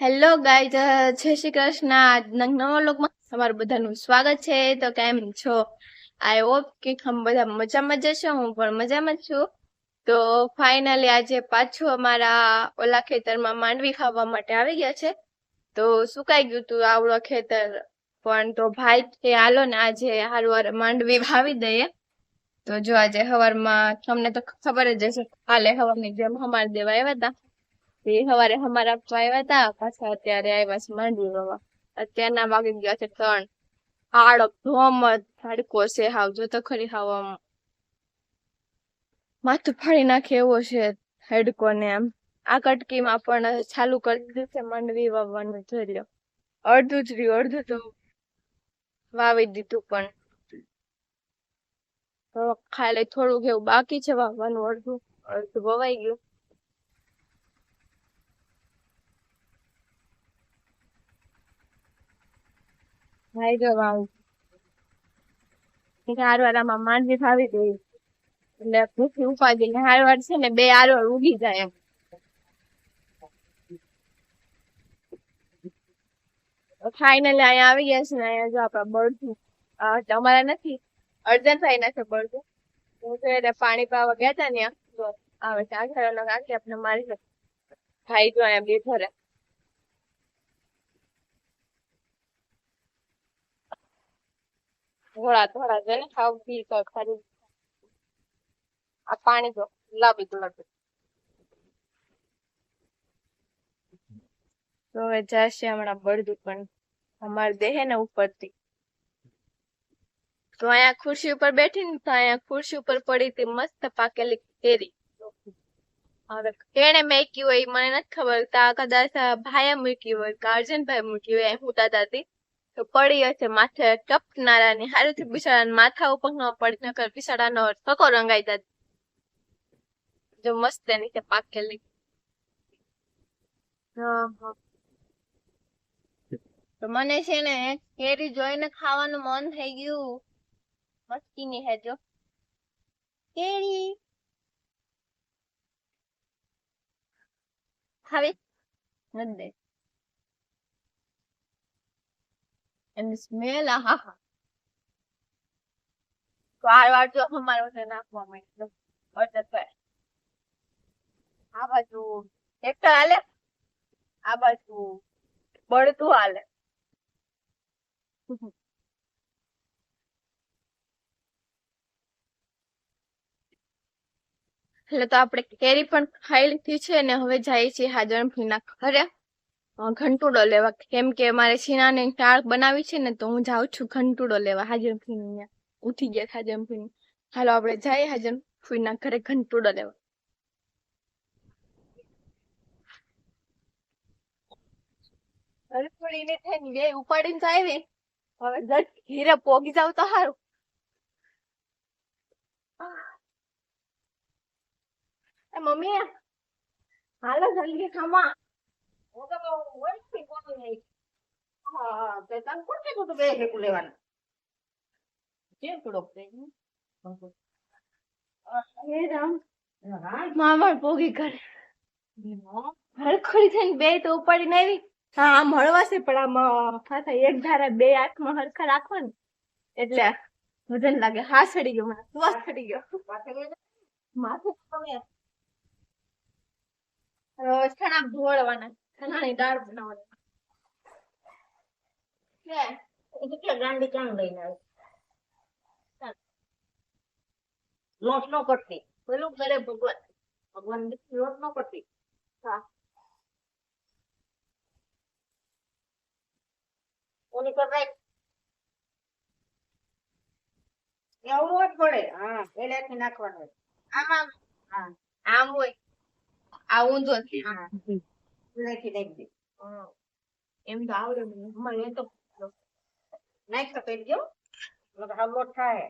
Hello guys જય શ્રી કૃષ્ણ. આજના નવા લોકમાં તમારું બધાનું સ્વાગત છે. તો કેમ છો? આઈ હોપ કે હમ બધા મજામાં જ છો હું પણ મજામાં છું. તો ફાઇનલી આજે પાછું અમારા ઓલા ખેતરમાં માંડવી ખાવા માટે આવી ગયા છે. તો સુકાઈ ગયું તું આવડો ખેતર પણ? તો ભાઈ કે હાલો ને આજે હારું માંડવી વાવી દઈએ. તો જો આજે હવારમાં તમને તો ખબર જ હશે. કાલે હવાની જેમ હમાર દેવા આવ્યા હતા તે સવારે અમારા આપવા આવ્યા હતા પાછા અત્યારે આવ્યા છે માંડવી વાવા અત્યારના વાગી ગયા છે ત્રણ. આડો ધોમ જ તડકો છે હાવ, જો તો ખરી હાવ માથું ફાડી નાખે એવો છે હેડકો ને આમ. આ કટકીમાં પણ ચાલુ કરી દીધું છે માંડવી વાવવાનું જોઈ લો. અડધું જ રહ્યું, અડધું તો વાવી દીધું પણ. ખાલી થોડુંક એવું બાકી છે વાવવાનું, અડધું અડધું વવાઈ ગયું. ભાઈ જો વાવું હારવાર આમાં માંડવી ફાવી ગઈ એટલે ભૂખી ઉપાડી ને હારવાર છે ને બે હારવાર ઉગી જાય એમ. ફાઇનલી અહીંયા આવી ગયા છે ને અહીંયા જો આપડા બળતું અમારા નથી. અર્જનભાઈ નથી બળતું હું તો એને પાણી પાવા ગયા હતા ને તો આવે છે. આખા કાકી આપણે મારી ભાઈ જો અહીંયા બે ભરે થોડા ધોળા છે ને, ખાવ પી તો ખરી આ પાણી જો, લાવી ગુલાબી તો હવે જશે હમણાં બળદું પણ. અમારે દેહે ને ઉપરથી. તો અહીંયા ખુરશી ઉપર બેઠી ને તો અહીંયા ખુરશી ઉપર પડી હતી મસ્ત પાકેલી કેરી. હવે કેને મેકી હોય મને નથી ખબર. તા કદાચ ભાઈએ મૂકી હોય કે અર્જનભાઈ મૂકી હોય હું દાદા હતી. તો પડી હશે માથે ટપનારા ને હારું થી બિસાડા માથા ઉપર ન પડી, નકર બિચારાનો થકો રંગાઈ જાત જો મસ્ત છે પાકેલી. તો મને છે ને કેરી જોઈને ખાવાનું મન થઈ ગયું. મસ્તીની હે જો. કેરી. ખાવી? નથી દે એની સ્મેલ આહા વાર વાર જો અમારે વચ્ચે નાખવા માંડ્યું અડધા પર આ બાજુ ટ્રેક્ટર હાલે? આ બાજુ બળતું હાલે. એટલે તો આપણે કેરી પણ ખાઈ લીધી છે ને હવે જઈએ છીએ હાજરભીના ઘરે. અ, ઘંટુડો લેવા. કેમ કે મારે છીનાને ટાળ બનાવી છે ને, તો હું જાઉં છું ઘંટુડો લેવા હાજરભી અહીંયા. ઉઠી ગયા હાજરભી હાલો, આપણે જઈએ હાજરભીના ઘરે ઘંટુડો લેવા. ઉપાડીને હવે જટ પોગી જાવ તો સારું મમ્મી, હાલો જલ્દી ખામા હું તો બહુ વર્ષથી કોનું નહીં હા તે તને કોણ કીધું તું બે હેકુ લેવાના? કેમ થોડોક હે રામ હા પોગી કરે. હરખડી થઈને બે તો ઉપાડીને આવી. હા આમ હળવાશે પણ આમ એક ધારા બે હાથમાં હરખા રાખો ને એટલે વજન લાગે. હા ચડી ગયો મને શ્વાસ ચડી ગયો. માથે. તમે હવે ધોળવાના. ચણાની દાળ બનાવવાની ગાંડી ચાંગ લઈને આવી લોટ નો કરતી પેલું કરે ભગવાન ભગવાન લોટ નો કરતી હા ઓની રાખ એવડું જ પડે હા પેલેથી નાખવાનું હોય. આમાં હા આમ હોય આ ઊંધો હા પેલેથી નાખી એમ તો આવડે મને. તો નાખ તો કરી દો થાય?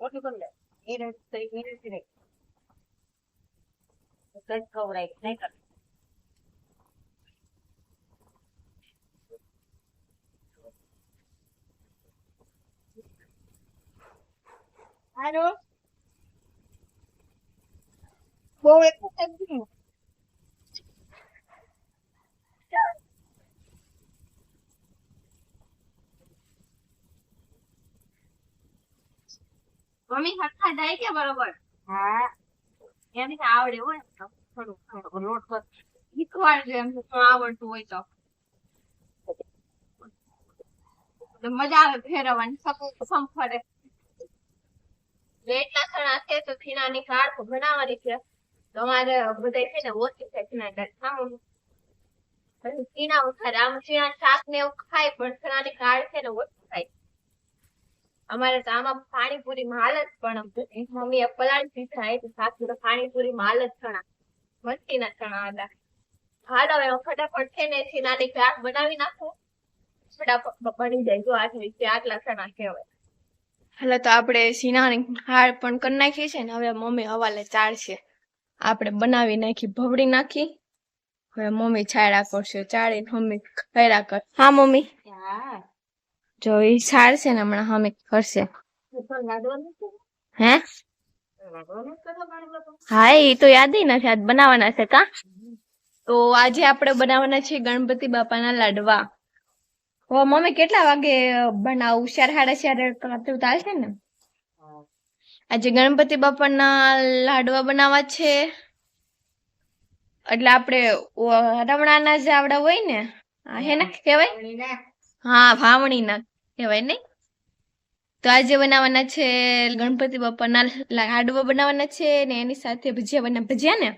ઓછી કરી લે એ રીતે એ રીતે રાખ કઈ ખવડાય નહીં કર મમ્મી હરખા જાય કે બરોબર? હા. એને આવડે હોય તો થોડું લોટ કર શીખવાડજો એમ તો આવડતું હોય તો. મજા આવે ફેરવવાની સંફળે એટલા સણા છે તો ખીણાની કાળ બનાવવાની છે. તો અમારે બધા છે ને ઓછી ખાવાનું. પછી ખીણા ઉખાડે આમ ખીણા શાક ને એવું ખાય પણ ખીણાની કાળ છે ને ઓછી થાય. અમારે તો આમાં પાણીપુરી માં હાલત પણ મમ્મી પલાળી પીઠા એટલે સાસુ પાણીપુરી માં હાલત ચણા મસ્તી ના ચણા હતા. હાલ હવે ફટાફટ છે ને ખીણાની કાળ બનાવી નાખો. ફટાફટ બની જાય જો આ રીતે આટલા ચણા કહેવાય. હાલો તો આપણે સીનાની હાડ પણ કરી નાખી છે ને હવે મમ્મી હવાલે ચાળશે આપણે બનાવી નાખી ભવડી નાખી. હવે મમ્મી છાયડા કરશે ચાળીને મમ્મી ખૈરા કર હા મમ્મી? હા. જો એ છાળશે ને હમણાં મમ્મી કરશે. છે હે? હા એ તો યાદ નથી આજ બનાવવાના છે કા? તો આજે આપણે બનાવવાના છે ગણપતિ બાપાના લાડવા. હો મમ્મી કેટલા વાગે બનાવું? ચાર સાડા ચાર રાત્રે ચાલશે ને? આજે ગણપતિ બાપાના લાડવા બનાવવા છે. એટલે આપણે રમણાના જે આવડા હોય ને? હે ને કહેવાય. હા ભાવણીના કહેવાય નહીં? તો આજે બનાવવાના છે ગણપતિ બાપાના લાડવા બનાવવાના છે ને એની સાથે ભજીયા બના, ભજીયા ને?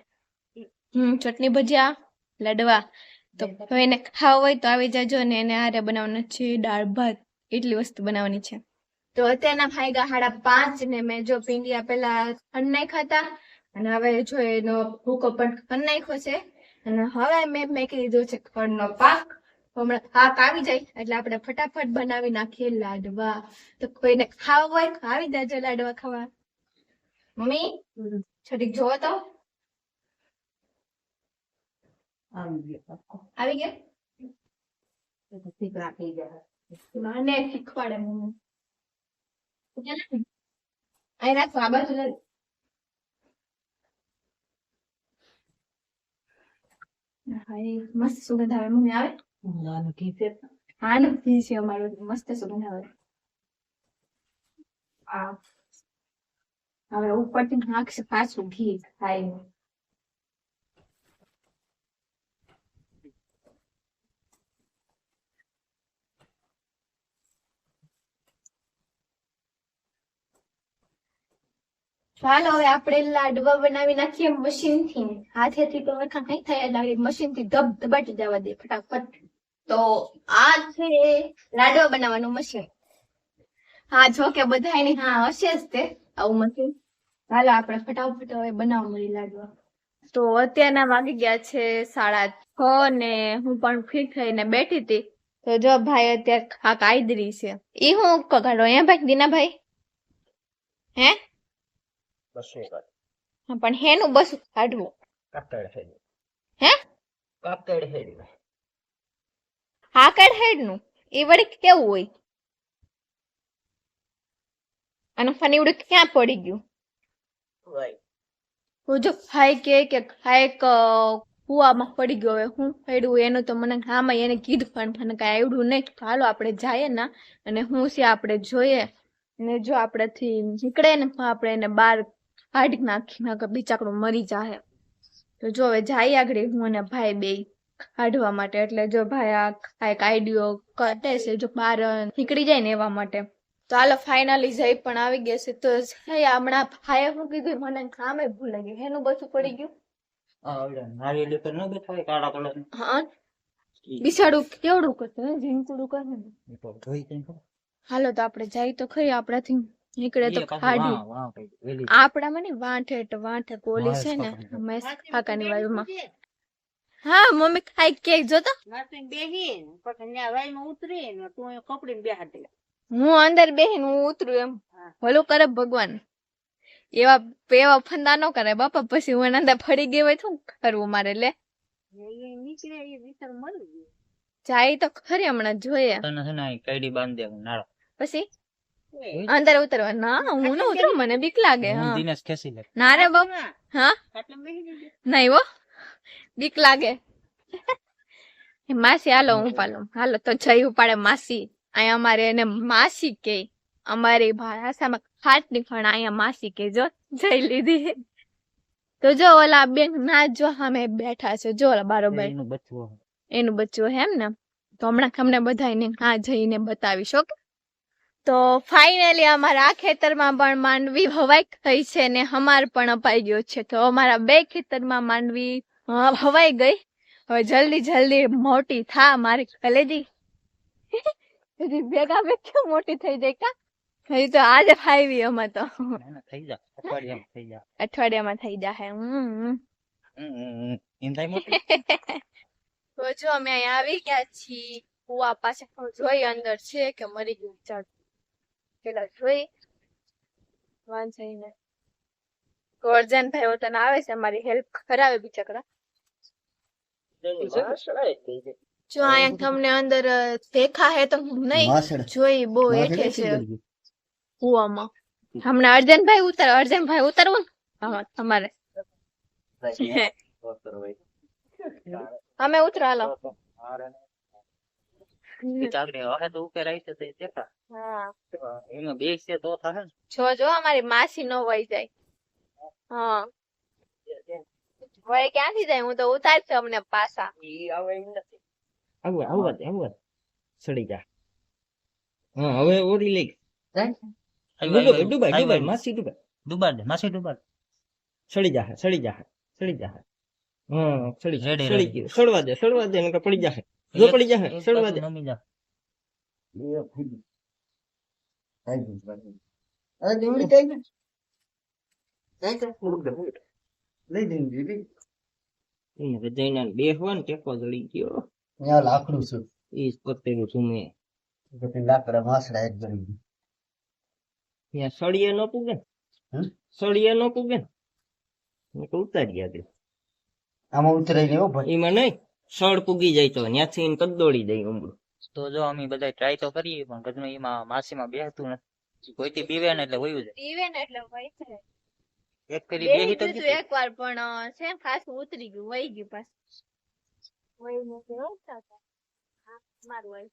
હમ, ચટણી ભજીયા, લાડવા. તો હવે એને ખાવા હોય તો આવી જાજો ને એને હારે બનાવવાના છે દાળ, ભાત, એટલી વસ્તુ બનાવવાની છે. તો અત્યારના ભાઈગા સાડા પાંચ ને મેં જો પીંડિયા પેલા નાખ્યા હતા અને હવે જો એનો ભૂકો પણ નાખ્યો છે. અને હવે મેં મેં કીધું છે ખંડનો પાક. હમણાં પાક આવી જાય, એટલે આપણે ફટાફટ બનાવી નાખીએ લાડવા. તો કોઈને ખાવા હોય આવી જાજો લાડવા ખાવા. મમ્મી હમ. જોવો તો. આવી ગયો? શીખવાડે મમ્મી. અહીં રાખો, આ બાજુ મસ્ત સુગંધ આવે. મમ્મી, આવે? આનું ઘી છે હા નથી છે અમારું મસ્ત છે આવે આ હવે ઉપરથી નાખશે પાછું ઘી ખાઈ ચાલો, હવે આપણે લાડવા બનાવી નાખીએ મશીનથી. હાથેથી તો વરખા કઈ થાય લાગે મશીનથી ધબ, ધબાટી જવા દે, ફટાફટ. તો આ છે લાડવા બનાવવાનું મશીન. હા જો કે બધાની હા હશે જ તે આવું મશીન. ચાલો આપણે ફટાફટ હવે બનાવવા મળી લાડવા. તો અત્યારના વાગી ગયા છે સાડા છ ને હું પણ ફ્રી થઈને બેઠી હતી. તો જો ભાઈ અત્યારે ખાક કાયદરી છે. એ હું કગાડો અહીંયા ભાઈ દીનાભાઈ? હે? બસો હા, પણ હેનું બસ કાઢવું. કાકડ હે? કાકડ હેડ હાકડ હેડનું. એ વળી કેવું હોય? અને ફનીવડું ક્યાં પડી ગયું? હું જો ભાઈ કે કે ખાયક કુવામાં પડી ગયો હવે હું પડ્યું એનું તો મને હામાં એને કીધું પણ મને કાંઈ આવડું નહીં. તો હાલો આપણે જઈએ ના અને હું છે આપણે જોઈએ. ને જો આપણેથી નીકળે ને આપણે એને બહાર કાઢી નાખી નાખે બિચાકડું મરી જાય તો જો હવે જાય આગળ હું અને ભાઈ બે કાઢવા માટે. એટલે જો ભાઈ આ એક આઈડિયો કરે છે જો બહાર નીકળી જાય ને એવા માટે. તો હાલો ફાઇનલી જઈ પણ આવી ગયા છે. તો હમણાં ભાઈએ શું કીધું? મને નામે ભૂલાઈ ગયું એનું બધું પડી ગયું? આ ઓલા ન બેઠા કાળા કલર હા બિસાડું કેવડું કરતું કરે જોઈ? હાલો તો આપણે જાય તો ખરી આપણાથી. નીકળે તો આપણામાં ને વાંઠે વાંઠે કોલી છે ને મહેશ કાકાની બાજુમાં હા મમ્મી ખાઈ કેક જોતો નર્સિંગ બેહીન પછી ત્યાં વાઈમાં ઉતરી ને તું અહીં કપડીને બેહાડી હું અંદર બેહીન હું ઉતરું એમ. ભલું કરે ભગવાન. એવા એવા ફંદા ન કરે બાપા પછી હું એના અંદર ફરી ગઈ હોય શું કરવું મારે લે? નીકળે એ વિચાર મળી ગયો. જાય તો ખરી હમણાં જોઈએ. તને છે ને કઈડી બાંધી નાળા. પછી? અંદર ઉતરવા. ના હું ન ઉતરું મને બીક લાગે હું દિનેશ લે. ના રે બાપ હા. નહીં હો બીક લાગે. માસી હાલો હું પાલું. હાલો તો જઈ ઉપાડે માસી. અહીંયા અમારે એને માસી કે. અમારી ભાષામાં હાથની પણ અહીંયા માસી કે. જો જઈ લીધી. તો જો ઓલા બેન ના જો અમે બેઠા છે. જો ઓલા બારોબાર એનું બચ્ચું હોય. એનું બચ્ચું હે એમ ને? તો હમણાં તમને બધાને હા જઈને બતાવીશ ઓકે? તો ફાઇનલી અમારા આ ખેતરમાં પણ માંડવી હવાઈ થઈ છે ને હમાર પણ અપાઈ ગયો છે. તો અમારા બે ખેતરમાં માંડવી અ, હવાઈ ગઈ. હવે જલ્દી જલ્દી મોટી થા મારી. કલેજી હજી ભેગા ભેગા મોટી થઈ જાય કા? હજી તો આજે ફાઈવી અમે તો. ના, ના, થઈ જા અઠવાડિયામાં થઈ જા. અઠવાડિયામાં થઈ જાહે. હમ હમ, હમ, હમ. એમ થાય મોટી? તો જો અમે અહીંયા આવી ગયા છીએ. કુવા પાસે જોઈ અંદર છે કે મરી ગયું ચાલ. પેલા જોઈ. વાંચે ને ગોરજન ભાઈ તને આવે છે અમારી હેલ્પ કરાવે બિચારા જો અહીંયા તમને અંદર દેખા હે તો નહીં જોઈ બહુ હેઠે છે કુવામાં. હમણાં અર્જનભાઈ ઉતર અર્જનભાઈ ઉતરવું તમારે. અમે ઉતરો હાલો. જો જો અમારી માસી નો વહી જાય. હા. વહી ક્યાંથી જાય? હું તો ઉતારશે અમને પાછા. ઈ આવે નથી. આવું આવું આવું સડી જા. હા હવે ઓરી લઈ. ડુબાઈ ડુબાઈ ડુબાઈ માસી ડુબાઈ ડુબાડ દે માસી ડુબાડ સડી જા સડી જા સડી જા હા. સડી સડી ગયું. સડવા દે સડવા દે નકર પડી જાય જો પડી જાહે સડવા દે. નમી જા. એને જઈને બેહવા ને ટેકો જળી ગયો. લાકડું છું. એ પતેલું છું મેં. પછી લાકડા માસડા એક ગળી ત્યાં સળિયે ન પૂગે ને? સળિયે ન પૂગે ને? નકર ઉતારી આગળ આમાં ઉતરાઈ ને ભાઈ. એમાં નહીં. સળ પૂગી જાય તો ત્યાંથી એને કદોડી જાય ઉમડું તો જો અમે બધા ટ્રાય તો કરીએ પણ કદમાં એમાં માસીમાં બેસતું નથી. કોઈથી પીવે ને એટલે વયું જાય. પીવે ને એટલે વહી જાય. એક ફેરી બેહી તો ગયું એકવાર પણ છે ખાસ ઉતરી ગયું વહી ગયું પાછું. વહી નથી હોય મારું.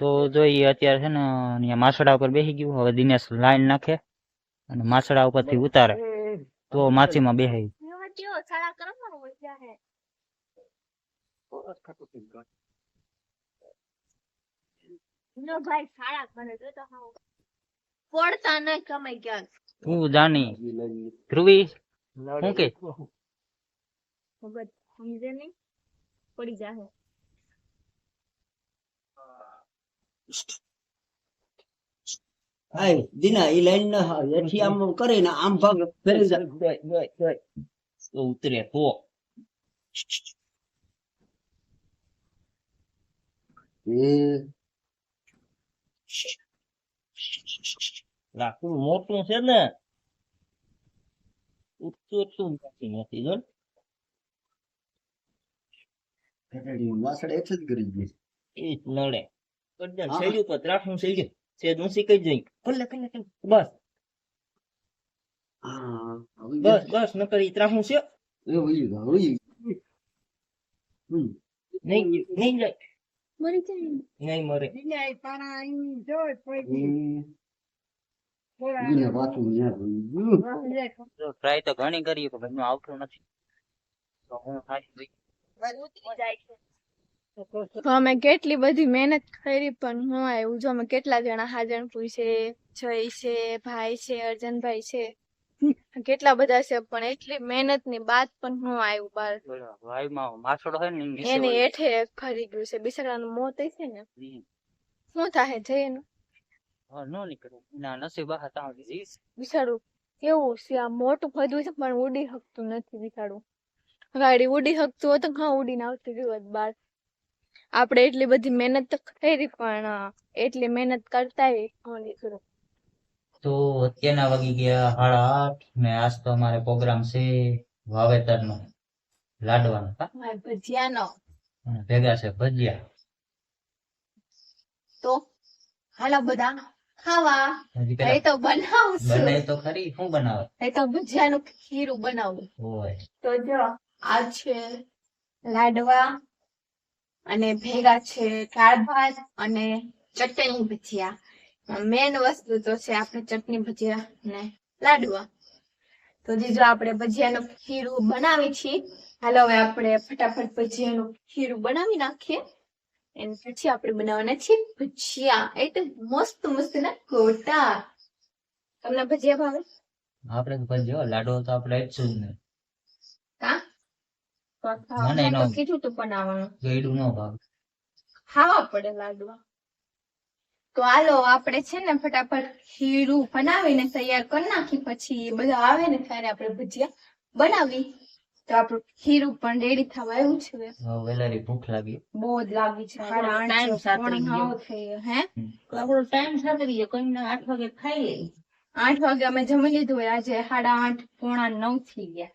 તો જોઈએ અત્યારે છે ને અહીંયા માછડા ઉપર બેસી ગયું હવે દિનેશ લાઈન નાખે અને માછડા ઉપરથી ઉતારે. તો માછીમાં. નો ભાઈ સાડા કરે તો. પડતા ન કમાઈ ગયા હું જાની ધ્રુવી? શું કે? મગજ સમજે નહીં? પડી જાહે. હાય દીના ઈ લાઈન ના એથી આમ કરે ને આમ ભાગ ફેરી જાય. તો ઉતરે તો એ. લાકડું મોટું છે ને ઉઠતું એટલું નથી નથી જો. ફેરી એક જ કરી ગઈ એ નડે. કદાચ ઊંચી કઈ જઈ બસ. બસ બસ. નકર ઈ છે. એ. નહીં નહીં જાય મરી જાય. નહીં મરે. પાછું ન્યા વહી ગયું. જો ટ્રાય તો ઘણી કરી પણ ઘરનું આવતું નથી. તો હું થાય તો અમે કેટલી બધી મહેનત કરી પણ હું આવ્યું. જો અમે કેટલા જણા હાજણપુર છે જય છે ભાઈ છે અર્જનભાઈ છે. કેટલા બધા છે પણ એટલી મહેનતની બાદ પણ હું આવ્યું બાર. માછડો હોય ને એની હેઠે ખરી ગયું છે. બિચારાનું મોત છે ને. શું થાય જયનું? નો નીકળે. ના નસીબા હતા બિચારું કેવું છે? આ મોટું ફદું છે પણ ઉડી શકતું નથી બિચારું ગાડી ઉડી શકતું હોત હા ઉડીને આવતું રહ્યું હોત બાર. આપણે એટલી બધી મહેનત તો કરી પણ એટલી મહેનત કરતા નીકળું. તો અત્યારના વાગી ગયા સાડા આઠ ને આજ તો અમારે પ્રોગ્રામ છે વાવેતર નો લાડવાનો ભજીયા ભજીયાનો. ભેગા છે ભજીયા. તો હાલો બધા ખાવા? એ તો બનાવશું. બને તો ખરી. શું બનાવે? એ તો ભજીયાનું ખીરું બનાવું. હોય તો જો આ છે લાડવા અને ભેગા છે દાળ ભાત અને ચટણી ભજીયા. મેન વસ્તુ તો છે આપણે ચટણી ભજીયા ને લાડવા. તો જીજો આપણે ભજીયાનું ખીરું બનાવી છીએ હાલો હવે આપણે ફટાફટ ભજીયાનું ખીરું બનાવી નાખીએ. અને પછી આપણે બનાવવાના છે ભજીયા. એટલે મસ્ત મસ્ત ના ગોટા. તમને ભજીયા ભાવે? આપણે તો પછી લાડો તો આપણે જ છું ને. કા મને એનો કીધું તો કીધું તું બનાવવાનું. ગઈડું નો ભાવ. ખાવા પડે લાડવા. તો હાલો આપણે છે ને ફટાફટ ખીરું બનાવીને તૈયાર કરી નાખી પછી બધા આવે ને ત્યારે આપણે ભજીયા બનાવી તો આપણું ખીરું પણ રેડી થવા આવ્યું છે વેલારી ભૂખ લાગી. બહુ જ લાગી છે. ટાઈમ સાતરી ગયો. નવ થઈ ગયા. હે? આપણો ટાઈમ સાથે રહીએ કોઈને આઠ વાગે ખાઈ આઠ વાગે અમે જમી લીધું હોય. આજે સાડા આઠ પોણા નવ થઈ ગયા.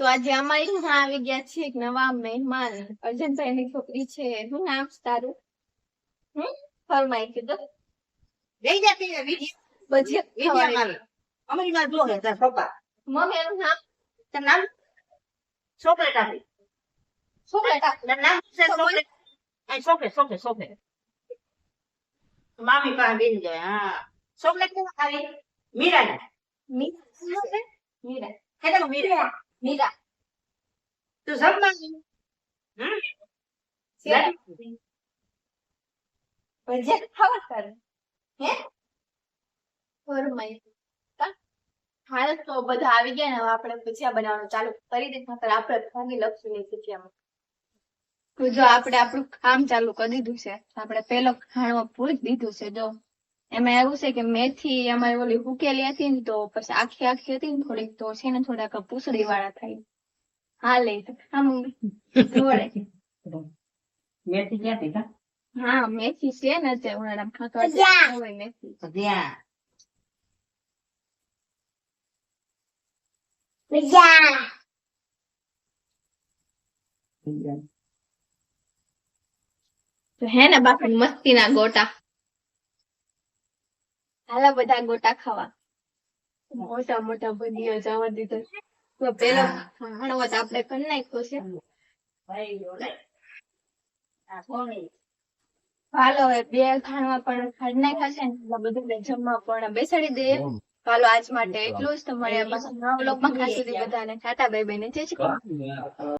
તો આજે અમારી હા આવી ગયા છે એક નવા મહેમાન. અર્જનભાઈ ની છોકરી છે. શું નામ તારું? હમ? ફરમાઈ કીધું લઈ જતી ને વિધિ- ભજીયા અમારી. અમારી માં જો હે તાર પપ્પા. મમ્મી એનું નામ? તાર નામ? ચોકલેટ આપી ચોકલેટ આપ. તારું નામ છે ચોકલેટ આ ચોકલેટ ચોકલેટ ચોકલેટ મામી પાસે બેન જાય હા ચોકલેટ કેમ ખાવી મીરા Mira. છે? મીરા હે તો મીરા મીરા તું જમવાનું હમ ભજીયા ખાવા તારે હે ફરમાઈ કા? હાલ તો બધા આવી ગયા ને હવે આપણે ભજીયા બનાવવાનું ચાલુ કરી દે નકર આપણે ભાગી લખશું નહીં ભજીયામાં જો આપણે આપણું કામ ચાલુ કરી દીધું છે આપણે પેલો ખાણો પૂરી દીધું છે જો. એમાં એવું છે કે મેથી અમારી ઓલી હુકેલી હતી ને તો પછી આખી આખી હતી ને થોડીક તો છે ને થોડાક પૂસડી વાળા થાય. હા લે આમ જોડે. મેથી ક્યાંથી હા? મેથી છે ને તે ઉનાળામાં ખાતો હોય મેથી. ત્યાં તો હે ને બાપા મસ્તી ના ગોટા હાલા બધા ગોટા ખાવા મોટા મોટા ભજીયા જવા દીધો તો પેલો હણવત આપણે કરી નાખ્યો છે હાલો હવે બે ખાણવા પણ ખાડ નાખ્યા છે ને એટલે બધું જમવા પણ બેસાડી દે હાલો આજ માટે એટલું જ તમારે બ્લોગમાં ખાસ સુધી બધાને ટાટા બાય બાય ને જય શ્રી કૃષ્ણ.